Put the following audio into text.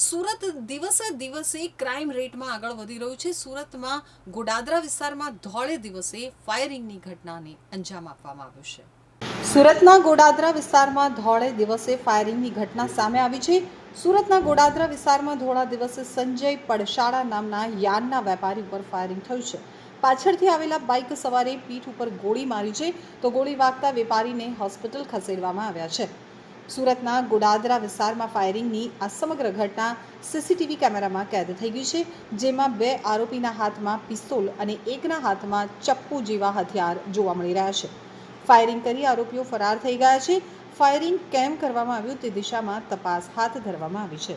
સુરત દિવસે દિવસે ક્રાઇમ રેટમાં આગળ વધી રહ્યું છે. સુરતમાં ગોડાદરા વિસ્તારમાં ધોળે દિવસે ફાયરિંગની ઘટનાને અંજામ આપવામાં આવ્યો છે. સુરતના ગોડાદરા વિસ્તારમાં ધોળે દિવસે ફાયરિંગની ઘટના સામે આવી છે. સુરતના ગોડાદરા વિસ્તારમાં ધોળા દિવસે સંજય પડશાળા નામના યાનના વેપારી ઉપર ફાયરિંગ થયું છે. પાછળથી આવેલા બાઇક સવારે પીઠ ઉપર ગોળી મારી છે. તો ગોળી વાગતા વેપારીને હોસ્પિટલ ખસેડવામાં આવ્યા છે. સુરતના ગોડાદરા વિસ્તારમાં ફાયરિંગની આ સમગ્ર ઘટના સીસીટીવી કેમેરામાં કેદ થઈ ગઈ છે, જેમાં બે આરોપીના હાથમાં પિસ્તોલ અને એકના હાથમાં ચપ્પુ જેવા હથિયાર જોવા મળી રહ્યા છે. ફાયરિંગ કરી આરોપીઓ ફરાર થઈ ગયા છે. ફાયરિંગ કેમ કરવામાં આવ્યું તે દિશામાં તપાસ હાથ ધરવામાં આવી છે.